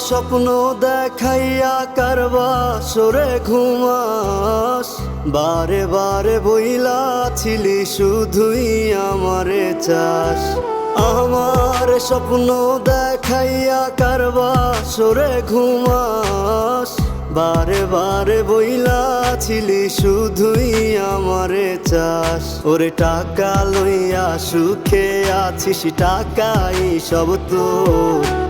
স্বপ্ন দেখাইয়া কারবা, সরে ঘুমাস। বারে বারে বইলা ছিলি শুধুই আমারে চাস। আমার স্বপ্ন দেখাইয়া কারবা, সরে ঘুমাস। বারে বারে বইলা ছিলি শুধুই আমারে চাস। ওরে টাকা লইয়া সুখে আছিস, টাকাই সব তোর।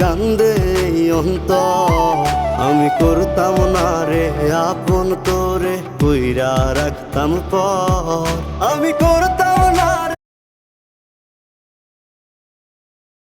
কান্দে অন্ত আমি করতাম না রে আপন তোরে কইরা রাখতাম পর। আমি করতাম